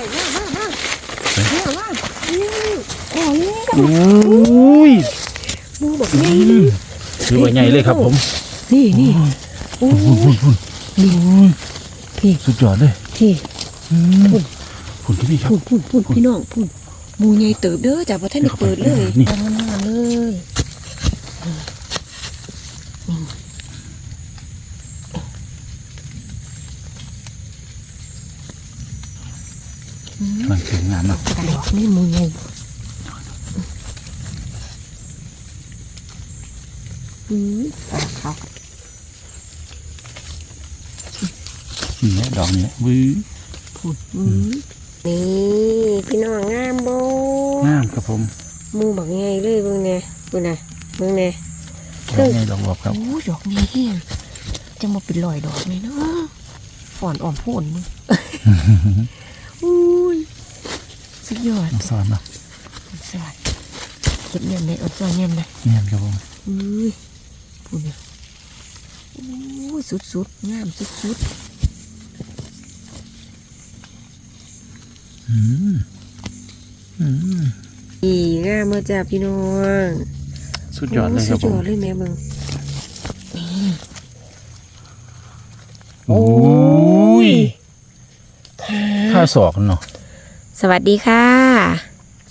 อ้ยโอ้ยมูบอกอืนี่มถือว่าใหญ่เลยครับผม นี่นี่โอ้ยนี่พี่สุดยอดเลยพี่อืมผลที่พี่ครับพูดพูดพูดพี่น้องพูดมูใหญ่เติบเด้อจากพระท่านได้เปิดเลยนี่ทำงานเลยอืม มันถึ งงานเนาะกระดอกนี่มูใหญ่อืมปากเขานี่แหละดอกนี้วื้อพูดอืมนี่พี่น้องงามโบงามครับผมมูบักไงเลยเบิ่งแน่เบิ่งน่ะเบิ่งแน่ดอกใหญ่ดอกรอบครับโอ้ดอกนี้เฮียจะมาเป็นรอยดอกเลยเนาะอ่อนอ่อมโพ่นมึงอุ้ย สุดยอดน้องซอนเนาะสวัสดีเก็บเงินในอดซอยเงินเลยงามครับผมอุ้ยพูดเนี่ยอุ้ยสุดๆงามสุดอืมอืมๆอีงามเมื่อจ้าพี่น้องสุดยอดเลยครับสุผดยมอดเลยแม่เบิ่งโอ้ยค่าศอกเนาะ สวัสดีค่ะ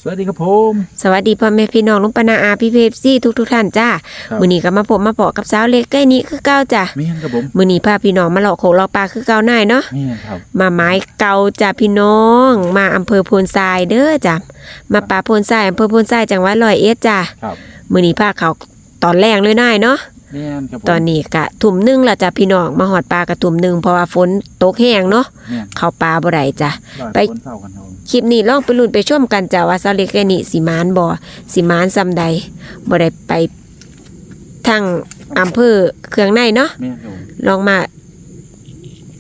สวัสดีครับผม สวัสดีพ่อแม่พี่น้องลุงปานาอาพี่เพฟซี่ทุกทุกๆท่านจ้าครับ มื้อนี้ก็มาพบมาเปาะกับสาวเล็กใกล้นี้คือเก้าจ้ะไม่เห็นครับผมมื้อนี้พาพี่น้องมาเลาะโขงเลาะปลาคือเก้าหน่ายเนาะ ไม่เห็นครับ มาไม้เก่าจ้ะพี่น้อง มาอำเภอโพนทรายเด้อจ้ะมาป่าโพนทรายอำเภอโพนทรายจังหวัดร้อยเอ็ดจ้ะครับ มื้อนี้พาเขาตอนแรกเลยนายเนาะ ไม่เห็นครับผม ตอนนี้กะถุ่มหนึงและจ้ะพี่น้องมาหอดปลากระถุ่มหนึงเพราะว่าฝนตกแห้งเนาะแม่น เข้าปลาบ่ได้จ้ะ รอดไปคนเศร้ากันครับผมคลิปนี้ลองไปลุ้นไปชมกันจ้ะว่าซาเล็กแกนี่สิมานบ่สิมานซำใดบ่ได้ไปทางอำเภอเครื่องในเนาะแม่นครับผมลองมา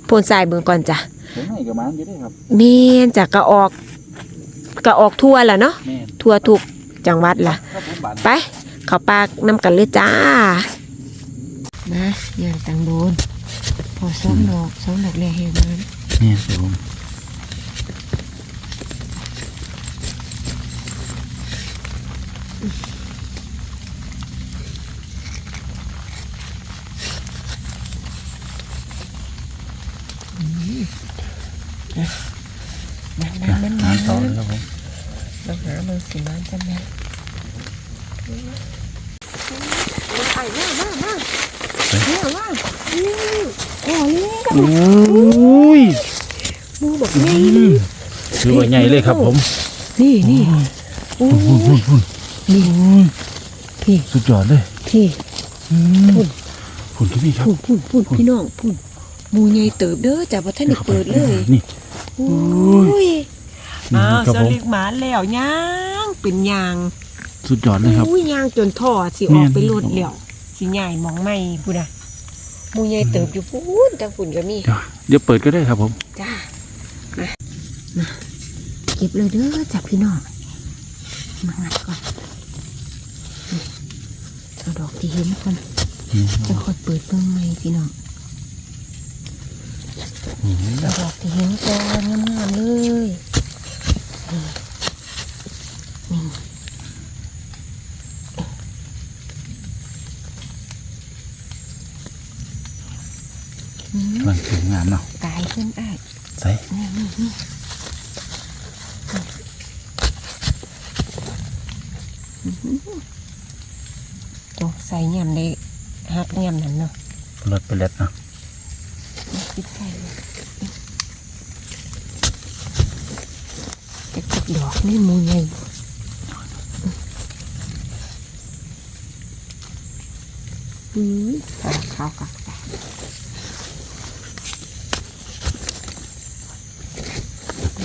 โพนทรายเบิ่งก่อนจ้ะผมให้กับมันอยู่ด้วยครับ แม่นจ้ะก็ออกก็ออกทั่วล่ะเนาะแม่นทั่วทุกจังหวัดล่ะ ครับผมบานไปเข้าปากน้ำกันเลยจ้า มาอย่างตังโดนพอสองดอกสองดอกแรกเห็นมันแม่นครับผมมันมันมันมันนต่อเลยครับผมเราหาเบอร์สิมันจำได้ไปมามามา เนี่ยว่านี่โอ้ยก็โอ้ยมูบอกอืนี่มถือว่าใหญ่เลยครับผม นี่นี่โอ้ยนี่พี่สุดยอดเลยพี่อืมผลที่พี่ครับพูดพูดพูดพี่น้องพูดหมูใหญ่เติบเด้อจากพระท่านได้เปิดเลย นี่โอ้ยนี่อ้าวครับสผมลิกหมาแล้วย่างเป็นยาง สุดยอดเลยครับอุ้ยยางจนท่อสิแม่อนอกไปรดแล้ว สิใหญ่มองไม่พูดนะหมูใหญ่เติบอยู่พูนทางฝุ่นก็มีเดี๋ยวเดี๋ยวเปิดก็ได้ครับผม จ้ามามาเก็บเลยเด้อจากพี่น้องมางัดก่อนนี่เอาดอกที่เห็นก่อนนี่จะค่อยเปิดเบิ่งใหม่พี่น้องนี่เอาดอกที่เห็นก่อนงามๆเลยนี่ นี่อืมมันถึงงานเนาะกายขึ้นอ้ายใส่นี่นี่นี่จงใส่ยำได้ฮักยำนั่นเนาะรถไปเล็ดเนาะปิดใส่เลยจะกิดดอกนี่มูใหญ่อืมขาวขาวกักแต่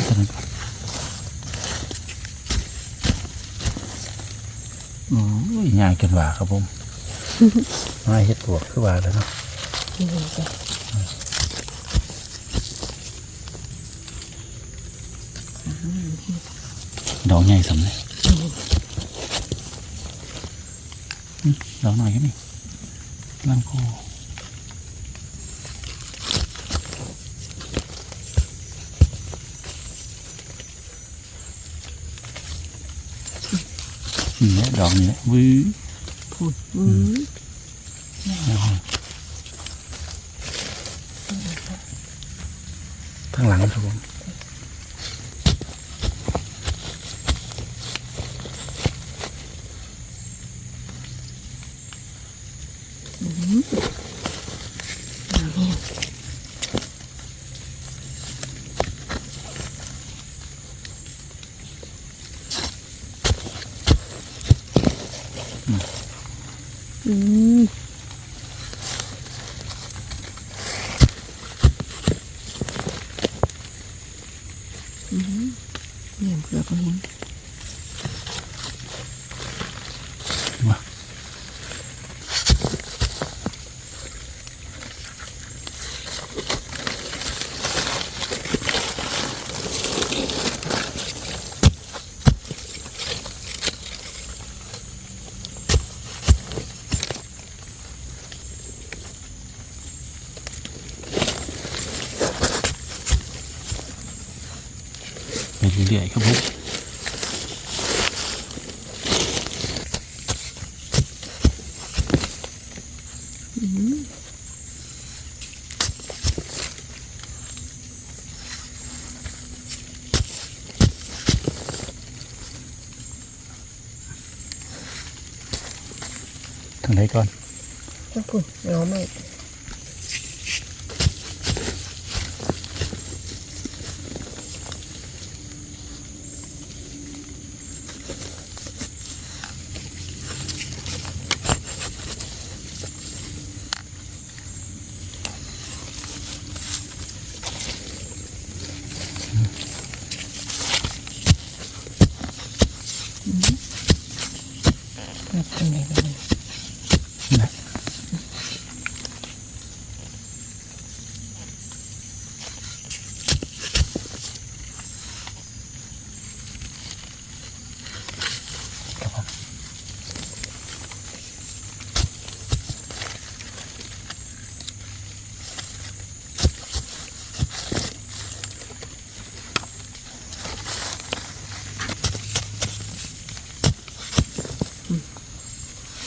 เท่านั้นก่อนโอ้ ยง่ายเกินว่าครับผมมาเฮ็ดตัวคือว่าแล้วเนาะนี่จ้ะดอกใหญ่สำเลยอืมดอกหน่อยแค่นี้ลังโค นี่แหละ ดอกนี้วื้อพูดอืมทั้งหลังครับผม นี่ อืมอืมเนี่ยเกลือก็เห็น มา ไปเรื่อยๆครับผม ทางไหนก่อน ถ้าพูดเงาไม่ กลับตรงไหนกันเลย นะ ครับผม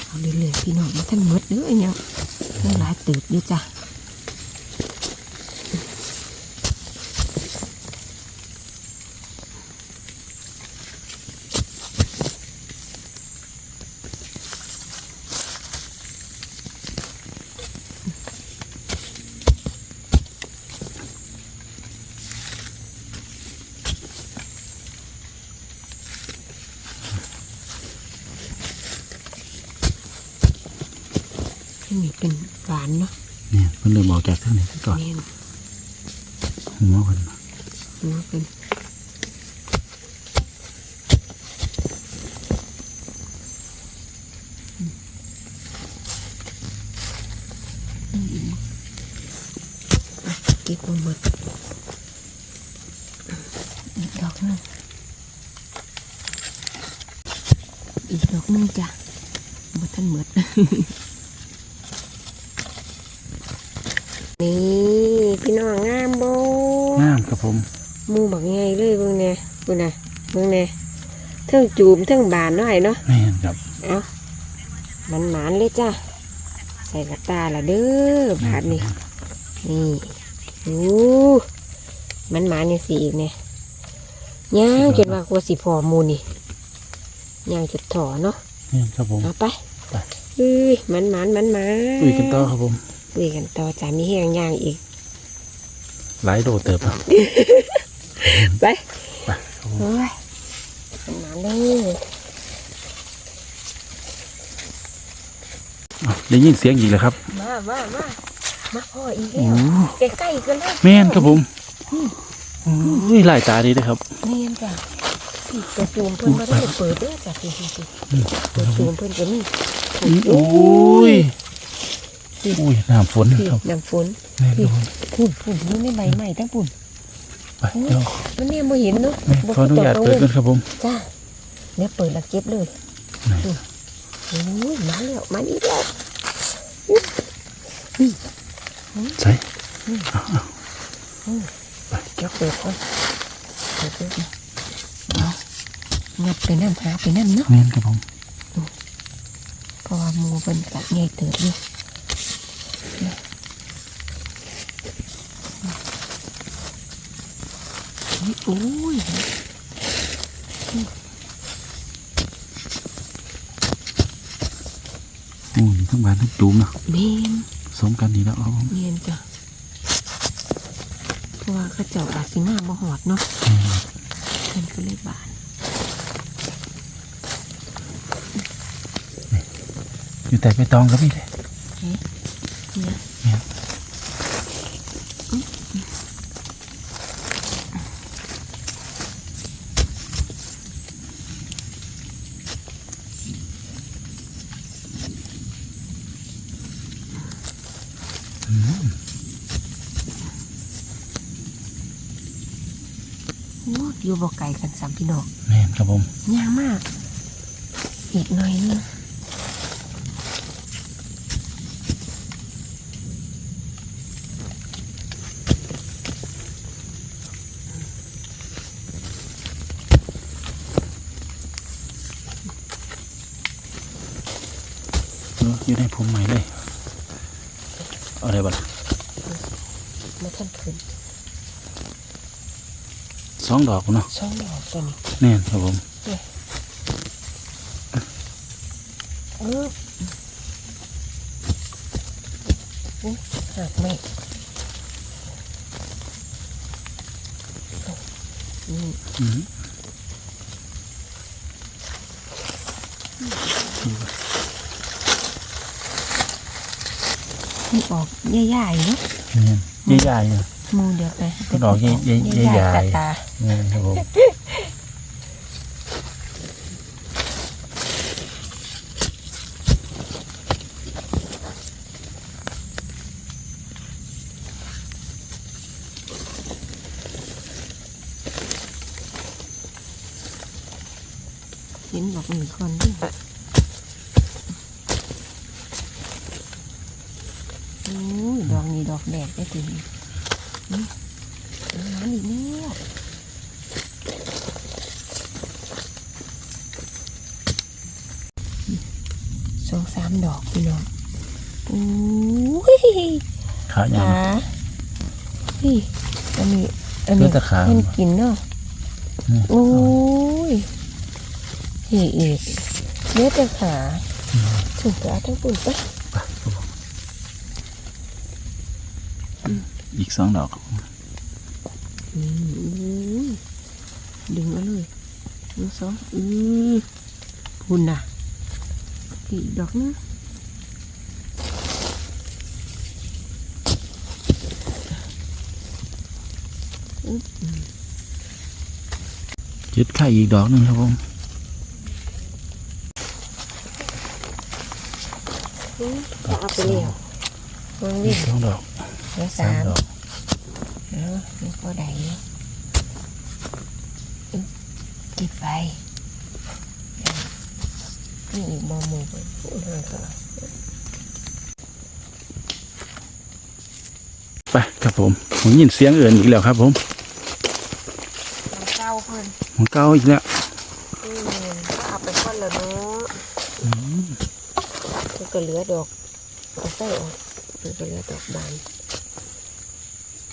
เอาเรื่อยๆพี่น้องมา ท่านหมดเด้อไอ้ยังทั้งหลายตืดอยู่จ้ะนี่เป็นหวานเนาะ เนี่ยเพิ่นเริ่มออกจาก ทางนี้ก่อนนี่หัวเพิ่นหัวเป็นเก็บลงหมดอีกดอกหนึงอีกดอกหนึงจ้ะหมดท่านหมด นี่พี่น้องงามโบ งามครับผม หมูบักไงเลยเบิ่งแน่เบิ่งน่ะเบิ่งแน่เทั้ง จูบเทั้งบานเนาะไอ้เนาะแม่นครับเอามันหมานเลยจ้ะ ใส่กระตาละเด้อบาดนี่นี่โอ้มันหมานยังสีอีกเนี่ยย่างจนว่ากลัวสิพอหมูนี่ย่างจุดถอเนาะแม่นครับผมเอาไปไปเอ้ยมันหมานมันหมานลุยกันต่อครับผมลุยกันต่อจ้ะมีแห้งย่างอีก หลายโดเติบครับไปไปครับผมโอ้ย มันหมานเลยอ้าวได้ยินเสียงอีกแล้วครับ มามามามาพ่ออีกโอ้แล้วใกล้ๆกันเลยแม่นครับผมอุ้ยหลายตาดีนะครับเนียนจ้ะพี่ตัวจูมเพิ่นมาได้เปิดเด้อจ้ะพี่พี่พี่ตัวจูมเพิ่นก็มีโอ้ยอุ้ยน้ำฝนพี่ครับน้ำฝนแม่นครับผมพุ่นพุ่นอยู่ในใบไม้ทั้งพุ่น ไปเดี๋ยวมันเนี่ยบ่เห็นเนาะแม่ขออนุญาตเปิดกันครับผมจ้าเดี๋ยวเปิดแล้วเก็บเลยไหนโอ้ยมาแล้วมาอีกแล้วใส่เดี๋ยวเปิดก่อนเปิดเลยเอางัดไปนั่นหาไปนั่นเนาะแม่นครับผมเพราะว่าหมูเป็นกะใหญ่เติบอยู่ โอ้ยโอ้ยทั้งบานทั้งจุ่มเนาะเมนสมกันดีแล้วครับผมเมนจ้ะเพราะว่าเขาเจ้าอาจสิมาบ่หอดเนาะอืมเพิ่นก็เลยบานอยู่แต่ไปตองก็พี่เลยเฮ้เนี่ย อ้อยู่บ่ไกลกันสามพี่น้องแม่นครับผมยากมาก อีกหน่อยนึง เอออยู่ในผมใหม่เลยเอาอะไรบ้าง มาท่านขึ้น ส องดอกเนาะช่องดอกตัวนี้แน่นครับผมเอออุ๊ยหักไม่นี่อืมนี่ออกใหญ่ๆเนาะแน่นใหญ่ๆเนาะห มูเดียวไปก็ดอกใหญ่ๆใหญ่ๆตาตาแม่นครับผม เห็นบอกหนึ่งคนด้วยโอ้ยดอกนี้ดอกแดงได้ถึงนี่น้ำอีกแล้วสองสามดอกพี่น้องโอ้ย ขาใหญ่ขานี่อันนี้อันเลืนี้อดตะขาเห็นกินเนาะนี่โอ้ยนี่อีกเนื้อแต่ขาถึงจะเอาทั้งปุ่นไปอีกสองดอกอืมดึงเอาเลยหนึ่งสองอือพุ่นน่ะอีกดอกนึง ยึดไข่อีกดอกหนึ่งครับผมจะเอาไปเลี้ยววางอีวิ่กงสองดอกแล้วสาสามมดอกแล้วนี่ก็ได้อยู่อึ๊บติดไปนี่อีกบอมูไปพูดเลยก็ไปครับผมผมยินเสียงเอื่นอีกแล้วครับผมเก้า เพิ่นของเก้าอีกแล้วอืมก็เอาไปก้อนแล้วเนาะมันก็เหลือดอกเอาใส่ออกมันก็เหลือดอกบาน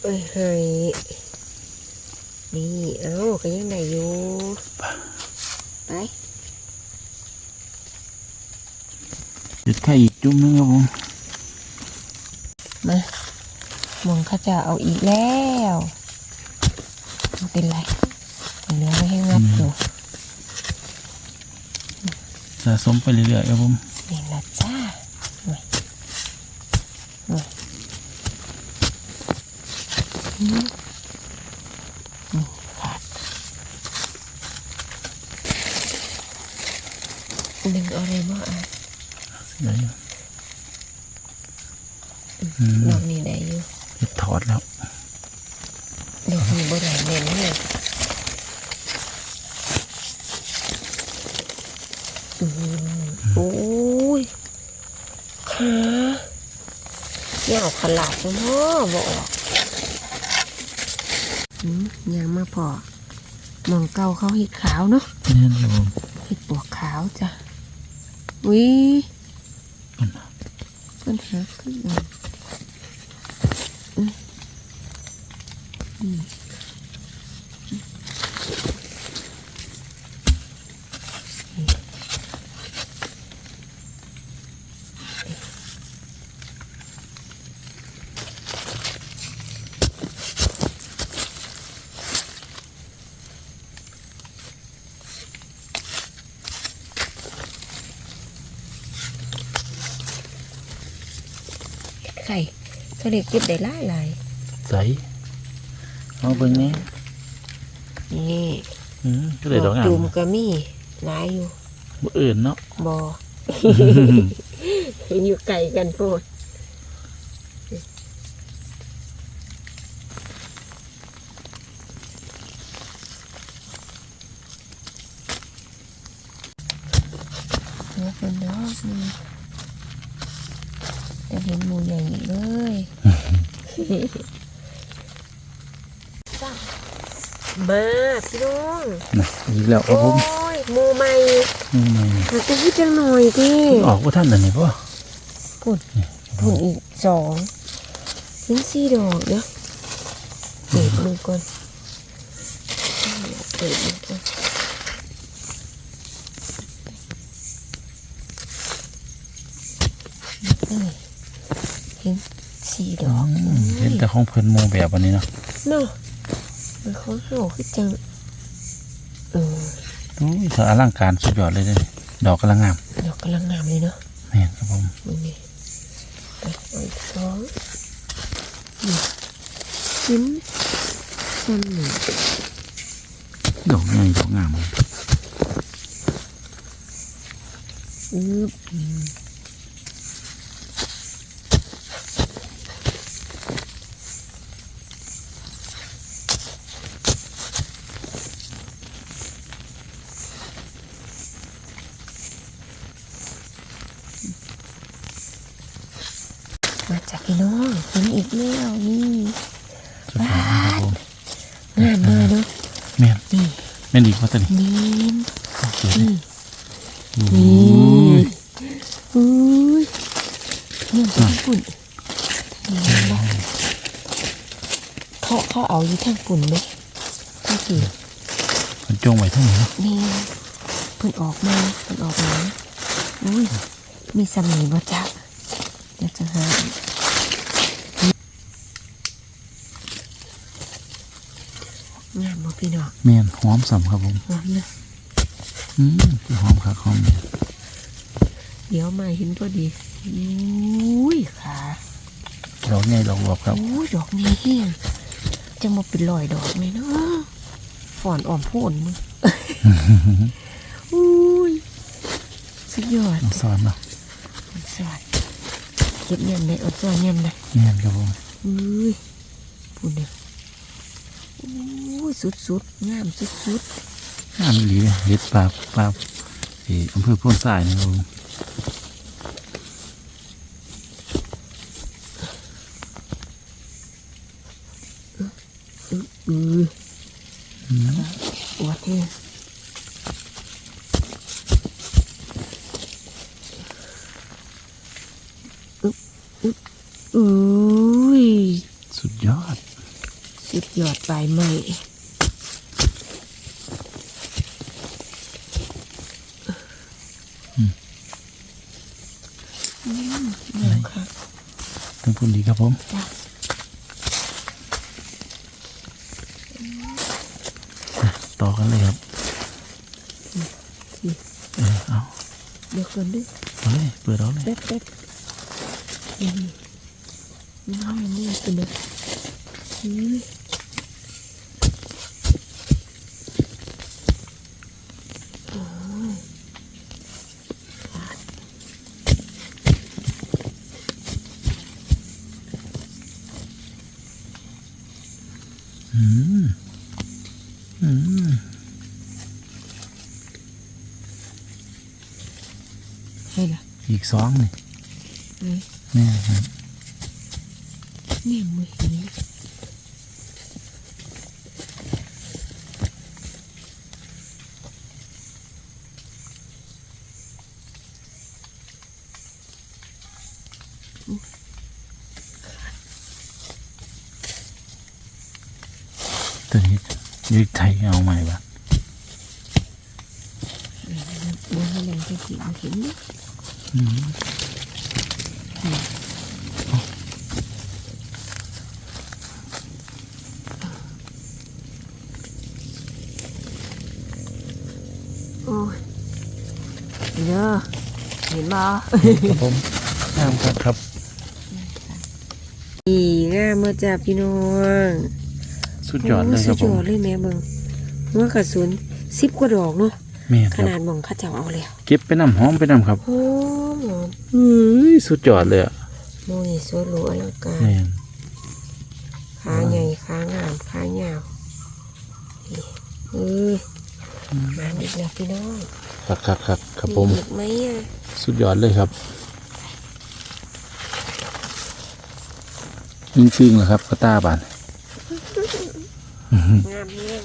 เอ้ยเฮ้ยนี่เอ้าก็ยังได้อยู่ไปยึดไข่อีกจุ่มหนึงครับผมมามองเขาจะเอาอีกแล้วไม่เป็นไร เหลือไว้ให้งัดอยู่สะสมไปเรื่อยๆครับผมนี่ละจ้าหน่อยหน่อยอืมนี่ค่ะดึงเอาอะไรมาอะได้อยู่อืมดอกนี้ได้อยู่เฮ็ดถอดแล้วดอกนี้บ่ได้เน้นเลยอืมโอ้ยขา เนี่ยเอาขลาดจังพ่อบ่ออกอืมยังมาพอมองเก่าเขาเห็ดขาวเนาะนี่นครับผมเห็ดปวกขาวจ้ะวิมันหักขึ้นมาอื ไข่เขาเด็กเก็บได้หลายหลายใสเอาเบิ่งนี้นี่อืมก็เลยดอกงามจุ่มก็มีหลายอยู่บ่อื่นเนาะบอเห็นอยู่ไก่กันโพดเนี่ยเป็นดอกนี่จะเห็นหมูใหญ่อีกเลย มาพี่น้อง นะอี กแล้วครับโอ้ผมยหมูใหม่นี่ไงมันจะพูดจังหน่อยดิออกว่าท่านอันนี้ป่ะพูดพูดอีกสองถึงสี่ดอกเดี๋ยวเปิดมือก่อนเปิดมือก่อนนี่เห็นสี่ดอกเห็นแต่ของเพิ่นโมแบบอันนี้เนาะเนาะมันเขาโหคือจัง เอออุ้ยเธออลังการสุดยอดเลยเด้อดอกกำลังงามดอกกำลังงามเลยเนาะแม่นครับผมมึงนี่ไปเอาอีกสองนี่ชิ้นซ้ำหนึ่งดอกใหญ่ดอกงาม อืบ มาจากพี่น้องเห็นอีกแล้วนี่สุดยอดนะครับผมงามมากเนาะแม่นนี่แม่นอีกว่าตัวนี้นี่สวยเลยนี่อุ้ยอุ้ยเนี่ยเป็นฝุ่นนี่เห็นปะเขาเขาเอาอยู่ทางฝุ่นไหมทางกี่มันจงไว้เท่านี้เนาะนี่เพิ่นออกมาเพิ่นออกมาอุ้ยมีสมีบ่จ๊ะเดี๋ยวจะหาอีกงามบ่พี่น้อง แม่นห อมสัมครับผมงามนะอืมคือหอมคักหอมเนี่ยเดี๋ยวมาเห็นพอดีอุ้ยขาดอกใหญ่ดอกบวบครับโอ้ยดอกนี้เฮียจังมาเป็นรอยดอกเลยเนาะฝ่อนอ่อมโพ่นมึงอุ้ยสุดยอดน้องสอนเนาะอดสอดเก็บเงียบเลยอดสอดเงียบเลยแม่นครับผมอุ้ยพูดเด้อ อุ้ยสุดๆงามสุดงามอีหลีเลยเฮ็ดปลาปลาที่อำเภอโพ้นทรายนี่ครับผมๆอื้ออืออวดเนี่ยอึ๊บอึ๊บอุ้ย สุดยอด สุดยอดปลายไม้อืมงามค่ะ ทั้งพุ่นดีครับผมจ้ะต่อกันเลยครับเออเอาเดี๋ยวก่อนด้วยเอาเลยเปิดเอาเลยแป๊บแป๊บนี่นี่นี่เป็นแบบอุ้ สองนี่แม่ครับนี่มือนี้ตัวนี้ยึดไทยเอาใหม่บ้างบนแรงจะกินเห็นไหม โอ้ยเด้อเห็นบ่ครับผมงามครับครับอีงามเมื่อจ้าพี่น้องสุดยอดเลยครับโสุดผยมอดเลยแม่เบิ่งหัวกระสุนสิบกว่าดอกเนาะ แม่นขครับนาดมองเข้าเจ้าเอาแล้วเก็บไปน้ำหอมไปน้ำครับหอมหอมเฮ้ยสุดยอดเลยอะโมนี่สวยหรูอลังการ แม่นขาใหญ่ขางามขายาวนี่เออมาอีกแล้วพี่น้องครับครับครับครับผม อีกไหมอะสุดยอดเลยครับยิงฟิงเหรอครับกระตาบานงามเนี่ย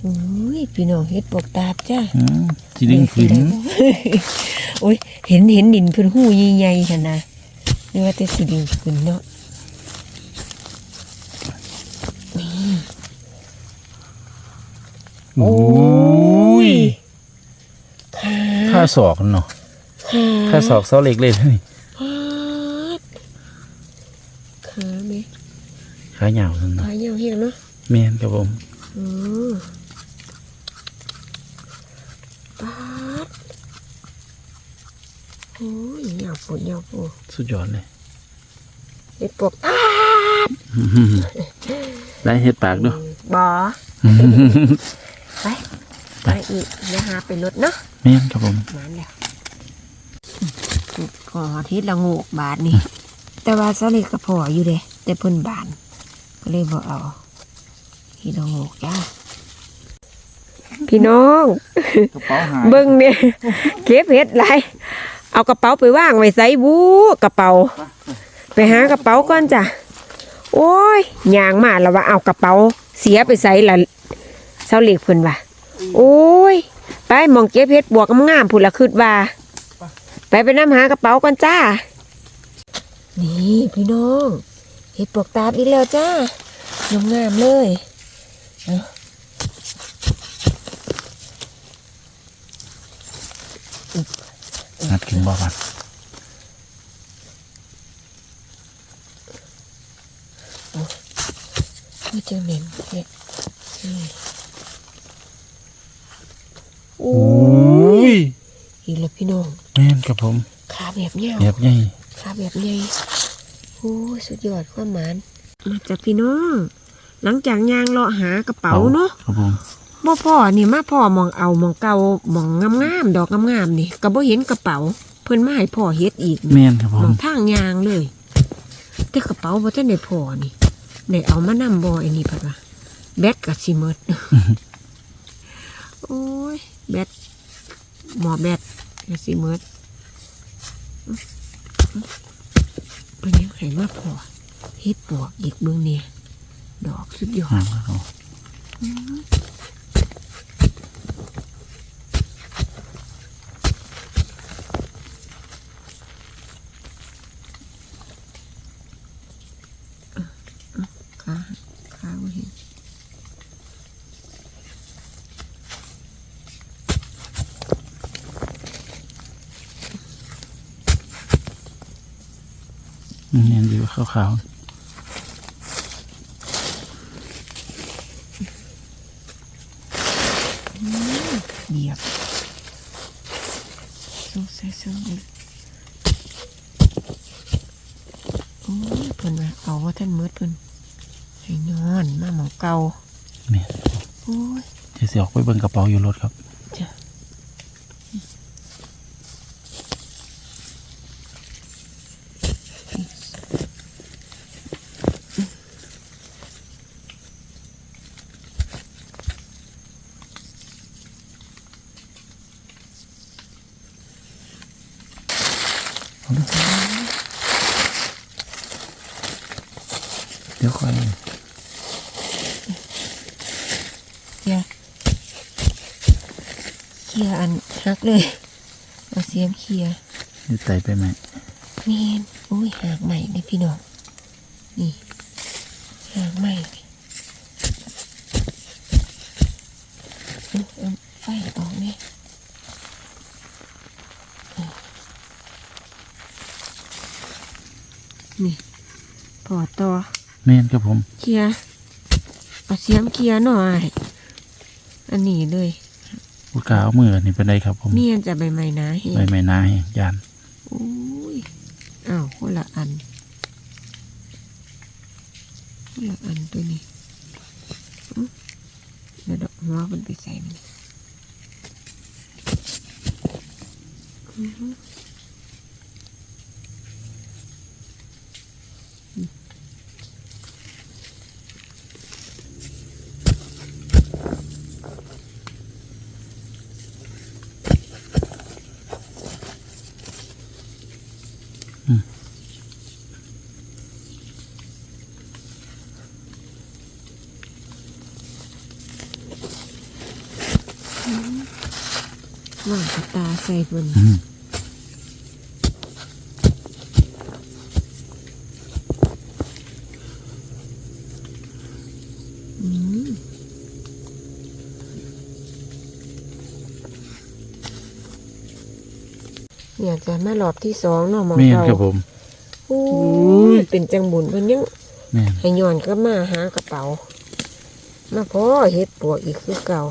โอ้ย พี่น้องเฮ็ดปกตาบจ้าอืมจีดึงขืนโอ้ยเห็นเห็นดินเพิ่นหูใหญ่ๆขนาดนี่ว่าแต่สิดินขึ้นเนาะนี่โอ้ยขาค่าศอกเนาะขาค่าศอกเสาเล็กเลยนี่ปาดขาไหมขายาวนั่นเนาะขายาวเฮียเนาะแม่นครับผม อือปาด โอ้ยยาวปวดยาวปวดสุดยอดเลยเฮ็ดปวกอ้าได้เฮ็ดปากด้วยบอไปไปอีกนะฮะไปรถเนาะแม่นครับผมมาแล้วก็ทิศละโงกบาทนี่แต่ว่าสลิดกระพออยู่เด้แต่เพิ่นบาน ก็เลยบอกเอาทิศละโงกจ้าพี่น้องกระเป๋าหายเบิ่งเนี่ยเก็บเห็ดไร เอากระเป๋าไปว่างไว้ใส่บูกระเป๋า ไปหากระเป๋าก่อนจ้ะโอ้ยยางมาแล้วว่าเอากระเป๋า เสียไปใส่ละเสาเหล็กเพิ่นว่าโอ้ย ไปมองเก็บเห็ดบวกงามๆพุ่นละคืดว่า ไปไปน้ำหากระเป๋าก่อนจ้า นี่พี่น้องเห็ดปวกตาบอีกแล้วจ้างามเลย นัดกินบ่ครับคือจะเหม็นเนี่ยนี่โอ้โอ้ยยอีกแล้วพี่น้องแม่นครับผมขาแบบเนี้ยแบบใหญ่ขาแบบใหญ่โอ้ยสุดยอดความหมานมาจากพี่น้องหลังจากยางเลาะหากระเป๋าเนาะครับผม บ่พ่อนี่มาพ่อมองเอามองเก่ามองงามๆดอกงามๆนี่ก็บ่เห็นกระเป๋า เพิ่นมาให้พ่อเฮ็ดอีกแม่นครับผมองทางยางเลย แต่กระเป๋าบ่ทันได้พ่อนี่ได้เอามานำบ่ไอ้นี่พัดว่าแบตก็สิหมดโอ้ยแบตหมอแบตก็สิหมดเป็นยังไงมาพ่อเฮ็ดปวกอีกเบิ่งเนี่ยดอกสุดยอดงามครับผม ขาขาบ่เห็น อืมแม่นอยู่ ขาวเหยียบสู้ใส่สู้เลยโอ้ยเพิ่นว่าเอาว่าท่านมืดเพิ่นให้นอนมาหมองเก่าๆแม่นโอ้ยเดี๋ยวสิออกไปเบิ่งกระเป๋าอยู่รถครับ จ้ะเอาดูเดี๋ยวค่อย เคลียร์เคลียร์อันฮัก เลยเอาเสียมเคลียร์เดี๋ยวไตไปไหมเมนอุ้ยหากใหม่เลยพี่น้องนี่หางใหม่เอาเอาไฟออกนี่นี่พอต่อแม่นครับผม เคลียร์เอาเสียมเคลียร์หน่อย อันนี้เลย อุดกาเอามือนี่เป็นไรครับผมเมียนจะใบไม้นะเห็นใบไม้นาแห้งยานอุ้ยอ้าวคนละอันคนละอันตัวนี้อื้อเดี๋ยวดอกหัวมันไปใส่มัน ระตาใส่บนอืมอืมเนี่ยจะมารอบที่สองเนาะหมองแม่นเราครับผม โอ้อุ้ยยเป็นจังบุญเพิ่นยังแม่นให้ย้อนก็มาหากระเป๋า มาพอเฮ็ดปวกอีกคือเก่า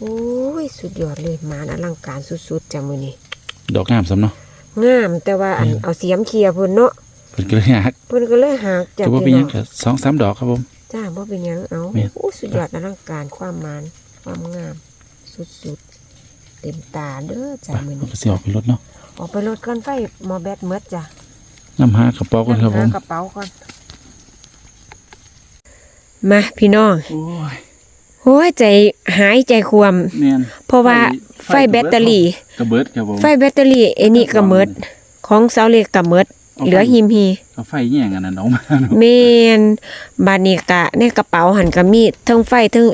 โอ้ย สุดยอดเลยหมานอลังการสุดๆจ้ะมื้อนี้ดอกงามสำเนาะงามแต่ว่าอันอืมเอาเสียมเคลียร์เพิ่นเนาะเพิ่นก็เลยหักเพิ่นก็เลยหักจากจะว่าเป็นหยังก็สองสามดอกครับผมจ้าบ่เป็นหยังเอาแม่นโอ้สุดยอดอลังการความหมานความงาม สุดๆเต็มตาเด้อจ้ะไปมื้อมันนี้ก็สิออกไปรถเนาะออกไปรถก่อนไฟหมอแบตหมดจ้ะน้ำหากระเป๋ากันครับผหามกระเป๋าก่อนมาพี่น้อง โอ้ยโอ้ยใจหายใจความแม่นเพราะว่าไฟแบตเตอรี่ กระเบิดครับผมไฟแบตเตอรี่ไอ้นี่ก็หมดของเสาเหล็กก็หมดเอาไฟเหลือหิมฮีเอาไฟแย่งอันนั้นออกมาเนาะแม่นบาดนี้กะในกระเป๋าหันก็มีเทั้งไฟเทั้ง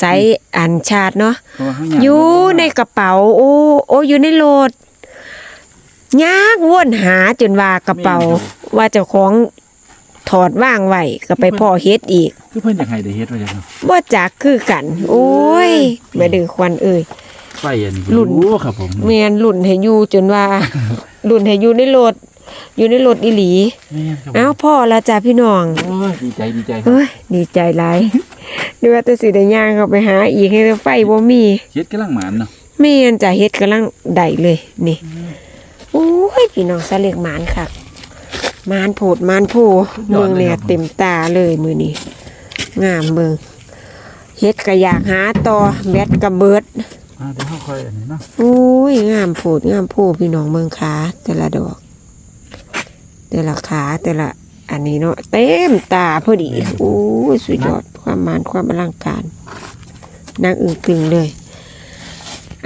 สายอันชาร์จเนาะเพราะว่าเฮาย่างอยู่ในกระเป๋า โอ้โอ้อยู่ในโหลดยากวนหาจนว่ากระเป๋าว่าเจ้าของ ถอดว่างไว้ก็ไปพ่อเฮ็ดอีกคือเพิ่นอยากให้ได้เฮ็ดว่าจังเนาะบ่จักคือกัน โอ้ยแม่ดือควันเอ้ยไฟอันนี้รุ่นรู้ครับผมแม่นรุ่นให้อยู่จนว่ารุ่นให้อยู่ในโหลดอยู่ในโหลดอีหลีแม่นครับผมเอ้าพ่อละจ้าพี่น้องโอ้ยดีใจดีใจครับเฮ้ยดีใจหลายนึกว่าแต่สิได้ย่างเข้าไปหา อีกให้ไฟบ่มีเฮ็ดกำลังหมานเนาะแม่นจะเฮ็ดกำลังได้เลยนี่โอ้ยพี่น้องสะเล็กหมานค่ะห มานโผดหมานโพเมืองเนี่ยเต็มตาเลยมือนี้งามเมืองเฮ็ดก็อยากหาต่อแบตก็เบิดอ่าเดี๋ยวเฮาค่อยอันนี้เนาะโอ้ยงามโผดงามโพพี่น้องเมืองขาแต่ละดอก แต่ละขาแต่ละ อันนี้เนาะเต็มตาพอดีโอ้ยสุดยอดความหมานความอลังการนางอึ้งตึงเลย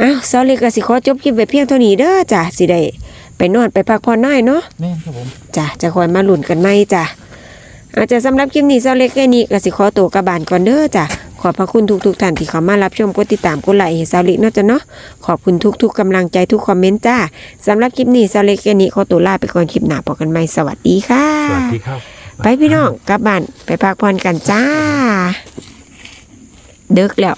อ้าวเสาเล็กก็สิขอจบคลิปไว้เพียงเท่านี้เด้อจ้ะสิได้ ไปนอนไปพักผ่อนน้อยเนาะแม่นครับผมจ้ะจะคอยมาหลุนกันไหมจ้ะอาจจะสำหรับคลิปนี้เสาเล็กแค่นี้ก็สิขอตัวกระบานก่อนเด้อจ้ะขอบพระคุณทุกๆท่านที่เข้ามารับชมกดติดตามกดไลค์ให้เสาเล็กเนาะจ้ะเนาะขอบคุณทุกๆกำลังใจทุกคอมเมนต์จ้าสำหรับคลิปนี้เสาเล็กแค่นี้ขอตัวลาไปก่อนคลิปหน้าพบกันใหม่สวัสดีค่ะ สวัสดีครับไปพี่น้องกลับบ้านไปพักผ่อนกันจ้า เดึกแล้ว